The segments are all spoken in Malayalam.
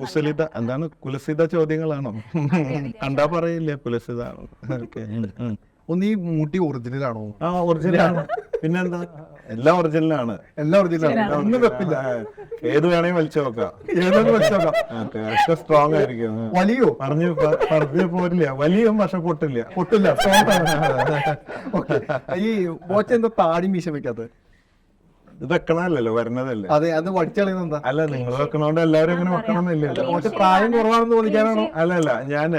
കുസലിത എന്താണ് കുലസിത ചോദ്യങ്ങളാണോ? കണ്ടാ പറയില്ലേ കുലസിത ഒന്ന് ഈ മുടി ഒറിജിനൽ ആണോ ആ ഒറിജിനലാണ്. പിന്നെന്താ? എല്ലാം ഒറിജിനലാണ്. എല്ലാം ഒറിജിനലാണ്. ഒന്നും വെപ്പില്ല. ഏത് വേണേലും വലിച്ചു നോക്കാം. ഏതൊക്കെ വലിച്ചു നോക്കാം? സ്ട്രോങ് ആയിരിക്കും. വലിയോ? പറഞ്ഞു പറഞ്ഞു പോരില്ല. വലിയ പക്ഷെ പൊട്ടില്ല. പൊട്ടില്ല. ഈ വാച്ച് എന്താ താടി മീശ വെക്കാത്തത് ഇത് വെക്കണല്ലോ വരുന്നതല്ലേ അതെ അത് വടിച്ചളയുന്നത് എന്താ? അല്ല നിങ്ങൾ വെക്കണോണ്ട് എല്ലാവരും ഇങ്ങനെ വെക്കണമെന്നില്ലല്ലോ പ്രായം കുറവാണെന്ന് തോന്നിക്കാനാണോ അല്ലല്ല ഞാൻ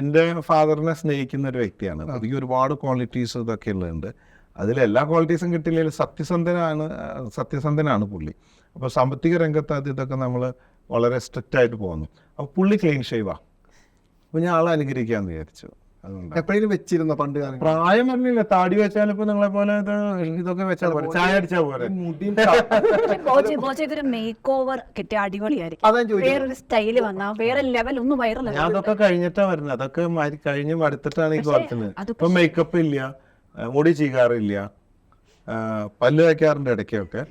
എന്റെ ഫാദറിനെ സ്നേഹിക്കുന്ന ഒരു വ്യക്തിയാണ്. എനിക്ക് ഒരുപാട് ക്വാളിറ്റീസ് ഇതൊക്കെ ഉള്ളതുണ്ട്. അതിൽ എല്ലാ ക്വാളിറ്റീസും കിട്ടിയില്ലെങ്കിൽ സത്യസന്ധനാണ് സത്യസന്ധനാണ് പുള്ളി. അപ്പോൾ സാമ്പത്തിക രംഗത്ത് അത് ഇതൊക്കെ നമ്മൾ വളരെ സ്ട്രിക്റ്റ് ആയിട്ട് പോകുന്നു. അപ്പോൾ പുള്ളി ക്ലീൻ ഷേവാ. അപ്പോൾ ഞാൻ ആളെ അനുകരിക്കാന്ന് വിചാരിച്ചു. എപ്പോഴെങ്കിലും വെച്ചിരുന്നോ പണ്ട് കാലം പ്രായം പറഞ്ഞില്ല താടി വെച്ചാൽ ഇപ്പൊ നിങ്ങളെ പോലെ ഇതൊക്കെ വെച്ചാൽ പോലെ ചായ അടിച്ചാൽ പോലെ മേക്ക് ഓവർ കിട്ടിയ അടിപൊളിയായിരിക്കും. വേറൊരു സ്റ്റൈൽ വന്നാ വേറെ ലെവൽ ഒന്ന് വൈറൽ ഞാൻ അതൊക്കെ കഴിഞ്ഞിട്ടാ വരുന്നത്. അതൊക്കെ കഴിഞ്ഞ് മടുത്തിട്ടാണ് ഈ വളർത്തുന്നത് ഇപ്പൊ മേക്കപ്പ് ഇല്ല മുടി ചീകാറില്ല പല്ല് വയ്ക്കാറുണ്ട് ഇടയ്ക്കൊക്കെ.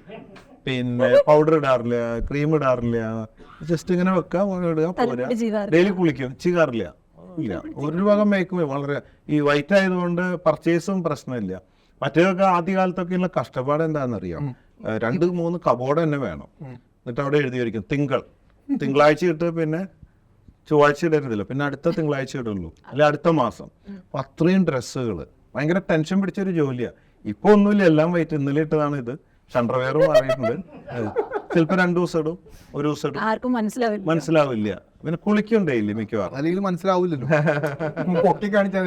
പിന്നെ പൗഡർ ഇടാറില്ല ക്രീം ഇടാറില്ല ജസ്റ്റ് ഇങ്ങനെ വെക്കാം ഇടുക പോരാ. ഡെയിലി കുളിക്കും ചീകാറില്ല. ഇല്ല. ഒരു ഭാഗം മേക്കുമേ വളരെ ഈ വൈറ്റ് ആയതുകൊണ്ട് പർച്ചേസും പ്രശ്നമില്ല. മറ്റേതൊക്കെ ആദ്യകാലത്തൊക്കെയുള്ള കഷ്ടപ്പാട് എന്താണെന്നറിയാം? അറിയാം രണ്ട് മൂന്ന് കബോർഡ് തന്നെ വേണം. എന്നിട്ട് അവിടെ എഴുതി വയ്ക്കും. തിങ്കൾ. തിങ്കളാഴ്ച ഇട്ട് പിന്നെ ചൊവ്വാഴ്ച ഇടരുതില്ല. പിന്നെ അടുത്ത തിങ്കളാഴ്ച ഇടുള്ളൂ. അല്ലെ അടുത്ത മാസം. അപ്പൊ അത്രയും ഡ്രസ്സുകൾ. ഭയങ്കര ടെൻഷൻ പിടിച്ചൊരു ജോലിയാണ് ഇപ്പൊ ഒന്നുമില്ല. എല്ലാം വൈറ്റ്. ഇന്നലെ ഇട്ടതാണ് ഇത്. ഷണ്ടർവെയർ മാറിയിട്ടുണ്ട് ചിലപ്പോ രണ്ടു ദിവസം ഇടും ഒരു ദിവസം ഇടും. ആർക്കും മനസ്സിലാവില്ല. മനസ്സിലാവില്ല. പിന്നെ കുളിക്കണ്ടേ ഇല്ലേ മിക്കവാറും. അല്ലെങ്കിൽ മനസ്സിലാവില്ലല്ലോ. പൊക്കി കാണിച്ചാൽ.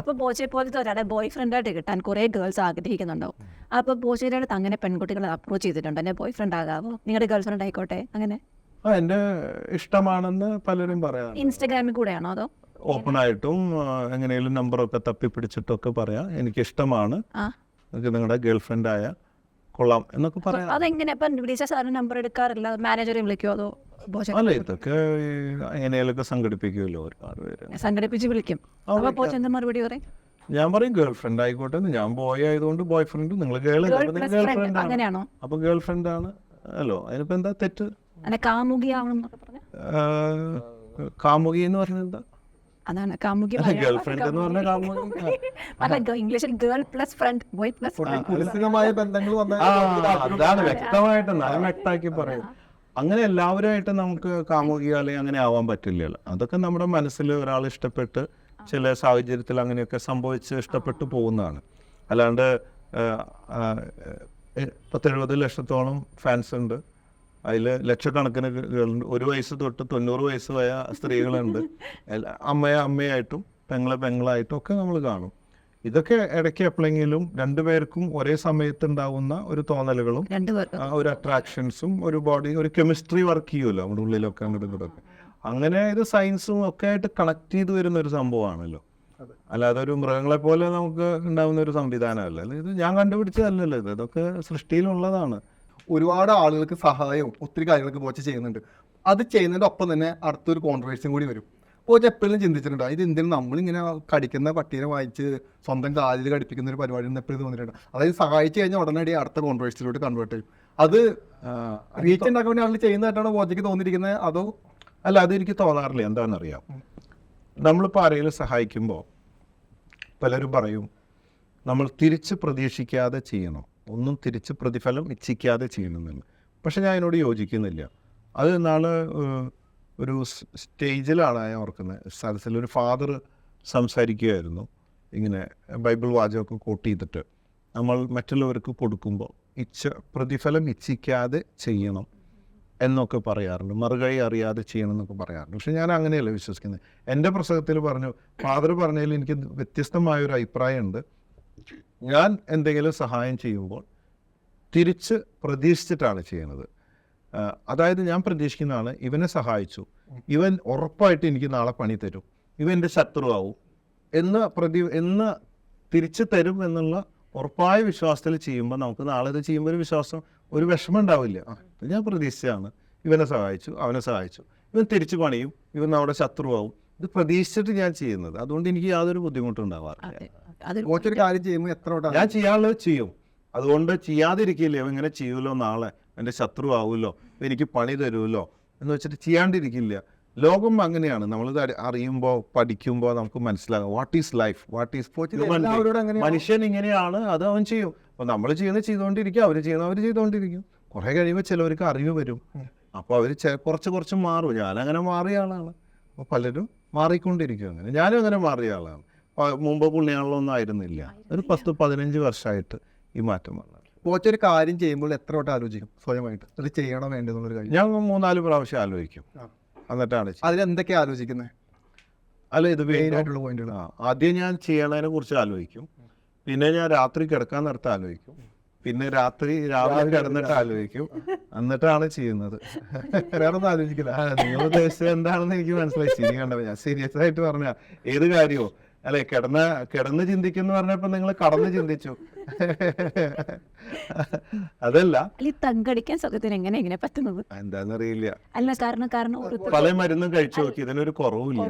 അപ്പൊ ബോച്ചയെ പോലത്തെ ഒരാളെ ബോയ് ഫ്രണ്ട് ആയിട്ട് കിട്ടാൻ കുറെ ഗേൾസ് ആഗ്രഹിക്കുന്നുണ്ടാവും. അപ്പൊ ബോച്ചയുടെ അടുത്ത് അങ്ങനെ പെൺകുട്ടികളെ അപ്രോച്ച് ചെയ്തിട്ടുണ്ട്? എന്നെ ബോയ് ഫ്രണ്ട് ആകാവോ? നിങ്ങളുടെ ഗേൾ ഫ്രണ്ട് ആയിക്കോട്ടെ അങ്ങനെ? ആ എന്റെ ഇഷ്ടമാണെന്ന് പലരും പറയാം ഇൻസ്റ്റാഗ്രാമിൽ കൂടെയാണോ അതോ? ഓപ്പൺ ആയിട്ടും എങ്ങനെയും നമ്പറൊക്കെ തപ്പി പിടിച്ചിട്ടൊക്കെ പറയാം. എനിക്ക് ഇഷ്ടമാണ് നിങ്ങളുടെ ഗേൾ ഫ്രണ്ട് ആയ കൊള്ളാം എന്നൊക്കെ പറയാം. അതെങ്ങനെ? ഇപ്പം വിളിച്ച സാറിന് നമ്പർ എടുക്കാറില്ല. മാനേജറെ വിളിക്കുമോ അതോ അല്ല ഇതൊക്കെ ഈ എങ്ങനെയൊക്കെ സംഘടിപ്പിക്കുമല്ലോ ഒരുപാട് പേര്. സംഘടിപ്പിച്ച് വിളിക്കും. അപ്പൊ ബോച്ച എന്താ മറുപടി പറയും? ഞാൻ പറയും ഗേൾ ഫ്രണ്ട് ആയിക്കോട്ടെ ഞാൻ ബോയ് ആയതുകൊണ്ട് ബോയ് ഫ്രണ്ട് നിങ്ങൾ ഗേൾ ഗേൾ ഫ്രണ്ട് അങ്ങനെയാണോ? അപ്പൊ ഗേൾ ഫ്രണ്ട് ആണ്. അല്ലോ അതിനിപ്പോ എന്താ തെറ്റ്? കാമുകി എന്ന് പറഞ്ഞത് എന്താ? അതാണ്. കാമുകി. അല്ല ഇംഗ്ലീഷിൽ girl plus friend boy plus ബന്ധങ്ങൾ അതാണ് വ്യക്തമായിട്ട് വ്യക്തമാക്കി പറയും. അങ്ങനെ എല്ലാവരുമായിട്ട് നമുക്ക് കാമുകിയാലേ അല്ലെങ്കിൽ അങ്ങനെ ആവാൻ പറ്റില്ല അതൊക്കെ നമ്മുടെ മനസ്സിൽ ഒരാൾ ഇഷ്ടപ്പെട്ട് ചില സാഹചര്യത്തിൽ അങ്ങനെയൊക്കെ സംഭവിച്ച് ഇഷ്ടപ്പെട്ട് പോകുന്നതാണ്. അല്ലാണ്ട് പത്തെഴുപത് ലക്ഷത്തോളം ഫാൻസ് ഉണ്ട്. അതിൽ ലക്ഷക്കണക്കിന് ഒരു വയസ്സ് തൊട്ട് തൊണ്ണൂറ് വയസ്സ് വയ സ്ത്രീകളുണ്ട്. അമ്മയെ അമ്മയായിട്ടും പെങ്ങളെ പെങ്ങളായിട്ടും ഒക്കെ നമ്മൾ കാണും. ഇതൊക്കെ ഇടയ്ക്ക് എപ്പോഴെങ്കിലും രണ്ടുപേർക്കും ഒരേ സമയത്ത് ഉണ്ടാവുന്ന ഒരു തോന്നലുകളും ഒരു അട്രാക്ഷൻസും ഒരു ബോഡി ഒരു കെമിസ്ട്രി വർക്ക് ചെയ്യുമല്ലോ നമ്മുടെ ഉള്ളിലൊക്കെ അങ്ങോട്ട് ഇങ്ങോട്ടൊക്കെ. അങ്ങനെ ഇത് സയൻസും ഒക്കെ ആയിട്ട് കണക്ട് ചെയ്ത് വരുന്ന ഒരു സംഭവമാണല്ലോ. അല്ലാതെ ഒരു മൃഗങ്ങളെ പോലെ നമുക്ക് ഉണ്ടാവുന്ന ഒരു സംവിധാനമല്ല. അല്ല, ഇത് ഞാൻ കണ്ടുപിടിച്ചതല്ലല്ലോ ഇത്. ഇതൊക്കെ സൃഷ്ടിയിലുള്ളതാണ്. ഒരുപാട് ആളുകൾക്ക് സഹായവും ഒത്തിരി കാര്യങ്ങളൊക്കെ ബോച്ച ചെയ്യുന്നുണ്ട്. അത് ചെയ്യുന്നതിന്റെ ഒപ്പം തന്നെ അടുത്തൊരു കോൺട്രവേഴ്സും കൂടി വരും. കോച്ച് എപ്പോഴും ചിന്തിച്ചിട്ടുണ്ടോ ഇത് എന്തിനും നമ്മളിങ്ങനെ കടിക്കുന്ന പട്ടീനെ വായിച്ച് സ്വന്തം കാലിൽ കടിപ്പിക്കുന്ന ഒരു പരിപാടി എപ്പോഴും തോന്നിയിട്ടുണ്ട് അതായത് സഹായിച്ചു കഴിഞ്ഞാൽ ഉടനടി അടുത്ത കോൺട്രവേഴ്സിലോട്ട് കൺവേർട്ട് ചെയ്യും. അത് റീച്ച് ഉണ്ടാക്കാൻ വേണ്ടി ആൾ ചെയ്യുന്നതായിട്ടാണ് കോച്ചയ്ക്ക് തോന്നിയിരിക്കുന്നത് അതോ അല്ല അത് എനിക്ക് തോന്നാറില്ല. എന്താണെന്നറിയാം? നമ്മളിപ്പോൾ ആരെങ്കിലും സഹായിക്കുമ്പോൾ പലരും പറയും നമ്മൾ തിരിച്ച് പ്രതീക്ഷിക്കാതെ ചെയ്യണം. ഒന്നും തിരിച്ച് പ്രതിഫലം ഇച്ഛിക്കാതെ ചെയ്യണമെന്ന് പക്ഷെ ഞാൻ അതിനോട് യോജിക്കുന്നില്ല. അത് നാളെ ഒരു സ്റ്റേജിലാണ് ഞാൻ ഓർക്കുന്നത് സദസ്സിൽ ഒരു ഫാദർ സംസാരിക്കുകയായിരുന്നു. ഇങ്ങനെ ബൈബിൾ വാചകമൊക്കെ കോട്ട് ചെയ്തിട്ട് നമ്മൾ മറ്റുള്ളവർക്ക് കൊടുക്കുമ്പോൾ ഇച്ഛ പ്രതിഫലം ഇച്ഛിക്കാതെ ചെയ്യണം എന്നൊക്കെ പറയാറുണ്ട്. മറുകൈ അറിയാതെ ചെയ്യണം എന്നൊക്കെ പറയാറുണ്ട്. പക്ഷെ ഞാൻ അങ്ങനെയല്ല വിശ്വസിക്കുന്നത്. എന്റെ പ്രസംഗത്തിൽ പറഞ്ഞു ഫാദർ പറഞ്ഞതിൽ എനിക്ക് വ്യത്യസ്തമായ ഒരു അഭിപ്രായമുണ്ട്. ഞാൻ എന്തെങ്കിലും സഹായം ചെയ്യുമ്പോൾ തിരിച്ച് പ്രതീക്ഷിച്ചിട്ടാണ് ചെയ്യുന്നത്. അതായത് ഞാൻ പ്രതീക്ഷിക്കുന്നതാണ് ഇവനെ സഹായിച്ചു. ഇവൻ ഉറപ്പായിട്ട് എനിക്ക് നാളെ പണി തരും. ഇവൻ എന്റെ ശത്രുവാകും എന്ന് പ്രതി എന്ന് തിരിച്ചു തരും എന്നുള്ള ഉറപ്പായ വിശ്വാസത്തിൽ ചെയ്യുമ്പോൾ നമുക്ക് നാളെ ഇത് ചെയ്യുമ്പോൾ ഒരു വിശ്വാസം ഒരു വിഷമം ഉണ്ടാവില്ല. ഞാൻ പ്രതീക്ഷിച്ചതാണ്. ഇവനെ സഹായിച്ചു അവനെ സഹായിച്ചു. ഇവൻ തിരിച്ചു പണിയും ഇവൻ നമ്മുടെ ശത്രുവാകും ഇത് പ്രതീക്ഷിച്ചിട്ട് ഞാൻ ചെയ്യുന്നത്. അതുകൊണ്ട് എനിക്ക് യാതൊരു ബുദ്ധിമുട്ടും ഉണ്ടാവാറില്ല. ഒരു കാര്യം ചെയ്യുമ്പോൾ എത്ര വട്ടം ഞാൻ ചെയ്യാനുള്ളത് ചെയ്യും. അതുകൊണ്ട് ചെയ്യാതിരിക്കില്ലേ? ഇങ്ങനെ ചെയ്യൂലോ നാളെ. എന്റെ ശത്രു ആവുമല്ലോ. എനിക്ക് പണി തരുമല്ലോ എന്ന് വെച്ചിട്ട് ചെയ്യാണ്ടിരിക്കില്ല. ലോകം അങ്ങനെയാണ്. നമ്മളിത് അറി- അറിയുമ്പോൾ പഠിക്കുമ്പോൾ നമുക്ക് മനസ്സിലാകും. What is life what is മനുഷ്യൻ ഇങ്ങനെയാണ്. അത് അവൻ ചെയ്യും. അപ്പോൾ നമ്മൾ ചെയ്യുന്നത് ചെയ്തുകൊണ്ടിരിക്കും അവർ ചെയ്യുന്ന അവർ ചെയ്തുകൊണ്ടിരിക്കും കുറേ കഴിയുമ്പോൾ ചിലവർക്ക് അറിവ് വരും. അപ്പോൾ അവർ കുറച്ച് കുറച്ച് മാറും. അങ്ങനെ മാറിയ ആളാണ്. അപ്പോൾ പലരും മാറിക്കൊണ്ടിരിക്കും. അങ്ങനെ ഞാനും അങ്ങനെ മാറിയ ആളാണ്. മുമ്പ് പുള്ളിയാണല്ലോന്നും ആയിരുന്നില്ല. ഒരു പത്ത് പതിനഞ്ച് വർഷമായിട്ട് ഈ മാറ്റം വന്നത്. ഒരു കാര്യം ചെയ്യുമ്പോൾ എത്ര വട്ടം ആലോചിക്കും സ്വയമായിട്ട്? അത് ചെയ്യണോ വേണ്ടെന്നുള്ളൊരു കാര്യം? ഞാൻ മൂന്നാൽ പ്രാവശ്യം ആലോചിക്കും. എന്നിട്ടാണ് അതിലെന്തൊക്കെ ആലോചിക്കുന്നത് അല്ല ഇത് മെയിൻ ആയിട്ടുള്ള പോയിന്റുകൾ ആ, ആദ്യം ഞാൻ ചെയ്യണതിനെ കുറിച്ച് ആലോചിക്കും. പിന്നെ ഞാൻ രാത്രി കിടക്കാൻ നേരത്തെ ആലോചിക്കും. പിന്നെ രാത്രി രാവിലെ കിടന്നിട്ട് ആലോചിക്കും. എന്നിട്ടാണ് ചെയ്യുന്നത്. വേറെ ഒന്നും ആലോചിക്കില്ല. നിങ്ങളുടെ നിങ്ങൾ ഉദ്ദേശിച്ചത് എന്താണെന്ന് എനിക്ക് മനസ്സിലായി. ശരി കണ്ടപ്പോ ഞാൻ സീരിയസ് ആയിട്ട് പറഞ്ഞ ഏത് കാര്യമോ അല്ലെ കിടന്ന് കിടന്ന് ചിന്തിക്കുന്നു പറഞ്ഞപ്പോ നിങ്ങൾ കടന്ന് ചിന്തിച്ചു. അതല്ല. തങ്കടിക്കാൻ സുഖത്തിന് എങ്ങനെ ഇങ്ങനെ പറ്റുന്നത്? എന്താന്നറിയില്ല. അല്ല കാരണം കാരണം പല മരുന്നും കഴിച്ചു നോക്കി. ഇതിനൊരു കുറവില്ല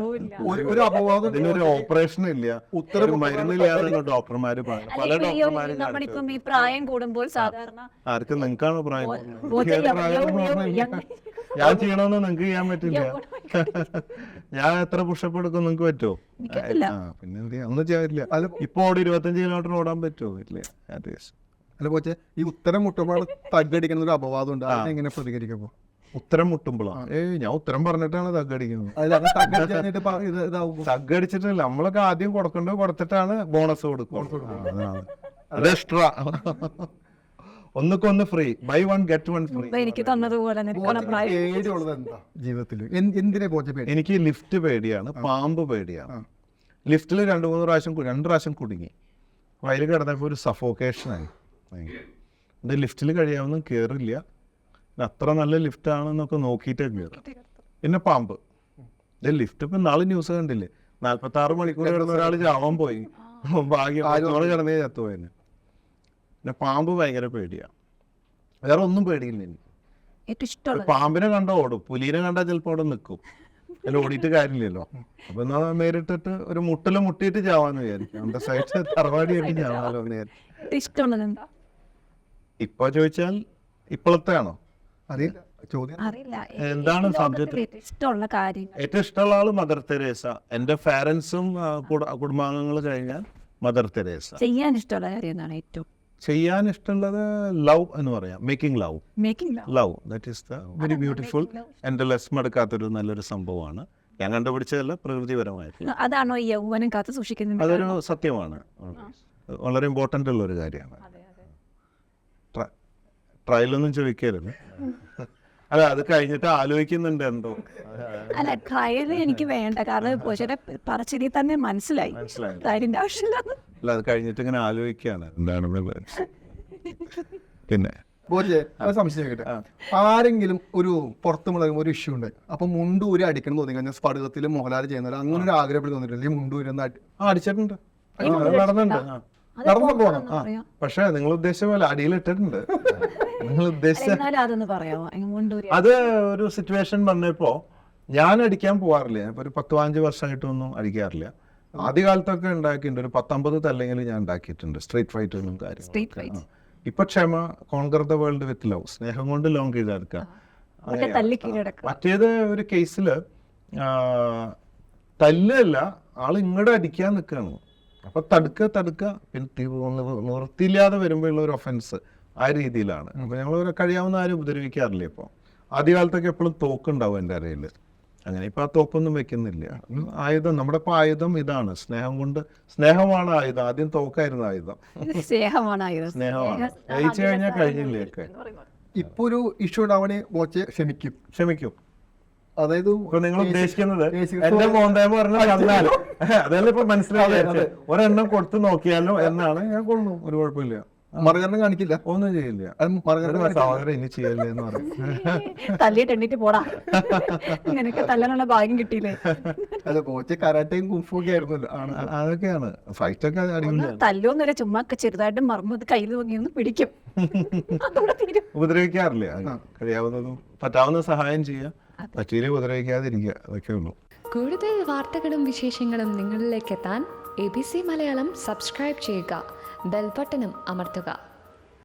ഒരു അപവാദം ഇതിനൊരു ഓപ്പറേഷൻ ഇല്ല ഉത്തരം മരുന്നില്ലാതെ ഡോക്ടർമാര് പറഞ്ഞു പല ഡോക്ടർമാർ ഡോക്ടർമാരും ഈ പ്രായം കൂടുമ്പോൾ സാധാരണ ആർക്കും നിങ്ങൾക്കാണോ പ്രായം? ഞാൻ ചെയ്യണമെന്ന് നിങ്ങൾക്ക് ചെയ്യാൻ പറ്റില്ല. ഞാൻ എത്ര പുഷപ്പ് എടുക്കും നിങ്ങൾക്ക് പറ്റുമോ പിന്നെ ഒന്നും ചെയ്യാൻ പറ്റില്ല അല്ല ഇപ്പൊ ഓടി ഇരുപത്തഞ്ച് കിലോമീറ്റർ ഓടാൻ പറ്റുമോ ഇല്ലേ അത്യാവശ്യം അല്ല പോച്ചെ ഈ ഉത്തരം മുട്ടുമ്പോൾ തഗ്ഗടിക്കുന്ന ഒരു അപവാദം ഉണ്ട്. അതിനെങ്ങനെ പ്രതികരിക്കുമ്പോ? ഉത്തരം മുട്ടുമ്പോളാ ഏയ് ഞാൻ ഉത്തരം പറഞ്ഞിട്ടാണ് തഗ്ഗടിക്കുന്നത് തഗ്ഗടിച്ചിട്ടില്ല നമ്മളൊക്കെ ആദ്യം കൊടുക്കണ്ടോ കൊടുത്തിട്ടാണ് ബോണസ് കൊടുക്കുക. അത് extra ഒന്നുക്കൊന്ന് free buy one get one free എനിക്ക് തന്നതുപോലെ ജീവിതത്തിൽ എന്തിനെ കോച്ച് എനിക്ക് ലിഫ്റ്റ് പേടിയാണ് പാമ്പ് പേടിയാണ്. ലിഫ്റ്റിൽ രണ്ട് മൂന്ന് പ്രാവശ്യം രണ്ട് പ്രാവശ്യം കുടുങ്ങി. അതിൽ കിടന്നപ്പോൾ ഒരു സഫോക്കേഷനായി എന്റെ ലിഫ്റ്റിൽ കഴിയാവുന്ന കയറില്ല അത്ര നല്ല ലിഫ്റ്റ് ആണെന്നൊക്കെ നോക്കിയിട്ടേ കയറും പിന്നെ പാമ്പ്. എന്റെ ലിഫ്റ്റ് ഇപ്പം നാളെ ന്യൂസ് കണ്ടില്ലേ? നാൽപ്പത്തി ആറ് മണിക്കൂർ കിടന്ന ഒരാൾ ചാവാൻ പോയി. ഭാഗ്യം കിടന്നേ ചത്തുപോയെന്ന് പിന്നെ പാമ്പ് ഭയങ്കര പേടിയാണ് വേറെ ഒന്നും പേടിയില്ല എനിക്ക്. പാമ്പിനെ കണ്ട ഓടും. പുലീനെ കണ്ടാൽ ചിലപ്പോൾ അവിടെ നിൽക്കും അതിൽ ഓടിയിട്ട് കാര്യമില്ലല്ലോ. അപ്പൊ എന്നാ നേരിട്ടിട്ട് ഒരു മുട്ടിൽ മുട്ടിയിട്ട് ചാവാന്ന് വിചാരിക്കും. നമ്മുടെ സൈഡ് ചാവാലോ എന്ന് വിചാരിക്കും. എന്താ? ഇപ്പൊ ചോദിച്ചാൽ ഇപ്പോഴത്തെ ആണോ? അറിയില്ല. ചോദ്യം? എന്താണ് subject? ഏറ്റവും ഇഷ്ടമുള്ള കാര്യങ്ങൾ. ഏറ്റവും ഇഷ്ടമുള്ള ആൾ മദർ തെരേസ എന്റെ പാരൻസും കുടുംബാംഗങ്ങൾ കഴിഞ്ഞാൽ മദർ തെരേസ ചെയ്യാൻ ഇഷ്ടമുള്ള കാര്യം എന്താണ് ഏറ്റവും? ചെയ്യാൻ ഇഷ്ടമുള്ളത് ലവ് എന്ന് പറയാം. Making love making love that is the very beautiful എന്റെ ലെസ്മ എടുക്കാത്തൊരു നല്ലൊരു സംഭവമാണ്. ഞാൻ കണ്ടുപിടിച്ചതല്ല പ്രകൃതിപരമായിട്ട്. അതാണോ യൗവനം കാത്തു സൂക്ഷിക്കുന്നത് അതൊരു സത്യമാണ്. വളരെ ഇമ്പോർട്ടന്റ് ഉള്ള ഒരു കാര്യമാണ് ട്ര- ട്രയലൊന്നും ചോദിക്കരുത്. അല്ല അത് കഴിഞ്ഞിട്ട് ആലോചിക്കുന്നുണ്ട് എന്തോ. അല്ല ട്രയൽ എനിക്ക് വേണ്ട. കാരണം പക്ഷേ പറച്ചിരി തന്നെ മനസ്സിലായി. മനസ്സിലായി. കാര്യന്റെ ആവശ്യമില്ല അല്ല അത് കഴിഞ്ഞിട്ട് ഇങ്ങനെ ആലോചിക്കുകയാണ് എന്താണ്. പിന്നെ? കോച്ച് അത് സംശയം കേട്ടെ ആരെങ്കിലും ഒരു പുറത്തു മുളകും ഒരു ഇഷ്യൂ ഉണ്ട്. അപ്പൊ മുണ്ടൂരി അടിക്കണം തോന്നി കഴിഞ്ഞാൽ സ്പടകത്തിൽ മോഹൻലാൽ ചെയ്യുന്നത് അങ്ങനെ ഒരു ആഗ്രഹം തോന്നിട്ടില്ല ഈ മുണ്ടൂര് ഒന്ന് ആ അടിച്ചിട്ടുണ്ട്. നടന്നിട്ടുണ്ട്. നടന്നു പോകണം പക്ഷെ പക്ഷേ നിങ്ങൾ ഉദ്ദേശിച്ച പോലെ അടിയിലിട്ടിട്ടുണ്ട് നിങ്ങൾ ഉദ്ദേശിച്ച അത് ഒരു സിറ്റുവേഷൻ വന്നപ്പോ ഞാൻ അടിക്കാൻ പോവാറില്ല. ഇപ്പൊ ഒരു പത്ത് പതിനഞ്ച് വർഷമായിട്ടൊന്നും അടിക്കാറില്ല. ആദ്യ കാലത്തൊക്കെ ഉണ്ടാക്കിയിട്ടുണ്ട്. ഒരു പത്തൊമ്പത് തല്ലെങ്കിലും ഞാൻ ഉണ്ടാക്കിയിട്ടുണ്ട്. സ്ട്രീറ്റ് ഫൈറ്റുകളും കാര്യങ്ങളും കാര്യം ഇപ്പൊ ക്ഷമ conquer the world with love സ്നേഹം കൊണ്ട് ലോങ് കീഴടക്കുക. മറ്റേത് ഒരു കേസിൽ തല്ലല്ല. ആൾ ഇങ്ങോട്ട് അടിക്കാൻ നിൽക്കുകയാണ് അപ്പൊ തടുക്ക തടുക്ക. പിന്നെ തി- നി- വരുമ്പോഴുള്ള ഒരു ഒഫൻസ് ആ രീതിയിലാണ്. അപ്പൊ ഞങ്ങൾ കഴിയാവുന്ന ആരും ഉപദ്രവിക്കാറില്ല ഇപ്പൊ. ആദ്യകാലത്തൊക്കെ എപ്പോഴും തോക്കുണ്ടാവും എന്റെ അരയിൽ അങ്ങനെ ഇപ്പം ആ തോക്കൊന്നും വെക്കുന്നില്ല. ആയുധം നമ്മുടെ ഇപ്പം ആയുധം ഇതാണ്. സ്നേഹം കൊണ്ട് സ്നേഹമാണ് ആയുധം. ആദ്യം തോക്കായിരുന്നു ആയുധം. സ്നേഹമാണ് സ്നേഹമാണ്. ജയിച്ചു കഴിഞ്ഞാൽ കഴിഞ്ഞില്ലേ ഒക്കെ ഇപ്പൊ ഒരു ഇഷ്യൂ ഉണ്ടാവണേ വാച്ച് ക്ഷമിക്കും. ക്ഷമിക്കും. അതായത് ഇപ്പൊ നിങ്ങൾ ഉദ്ദേശിക്കുന്നത് എന്റെ മോന്തായ്മ പറഞ്ഞാൽ തന്നാലോ അതല്ല ഇപ്പൊ മനസ്സിലായത്? ഒരെണ്ണം കൊടുത്തു നോക്കിയാലോ എന്നാണ് ഞാൻ കൊള്ളു ഒരു കുഴപ്പമില്ല. മറുകരണം കാണിക്കില്ല. ഒന്നും ചെയ്യില്ല. അത് മറുകരണം സഹോദരൻ ഇനി ചെയ്യല്ലേ എന്ന് പറയും. തല്ലിയിട്ട് എണ്ണിട്ട് പോടാ. നിനക്ക് തല്ലാനുള്ള ഭാഗ്യം കിട്ടിയില്ലേ? അല്ല കോച്ച് കരാട്ടയും കുഫൊക്കെ ആയിരുന്നല്ലോ. ആണ്. അതൊക്കെയാണ്. ഫൈറ്റ് ഒക്കെ അടിപൊളിയാണ്. ചുമ്മാ ചെറുതായിട്ട് മർമ്മത് കയ്യിൽ നോക്കി ഒന്ന് പിടിക്കും. ഉപദ്രവിക്കാറില്ലേ? കഴിയാവുന്നതും പറ്റാവുന്ന സഹായം ചെയ്യുക പറ്റിയില്ലേ ഉപദ്രവിക്കാതിരിക്കുക? അതൊക്കെ ഉള്ളൂ. കൂടുതൽ വാർത്തകളും വിശേഷങ്ങളും നിങ്ങളിലേക്ക് എത്താൻ A B C Malayalam subscribe ചെയ്യുക. ബെൽബട്ടനും അമർത്തുക.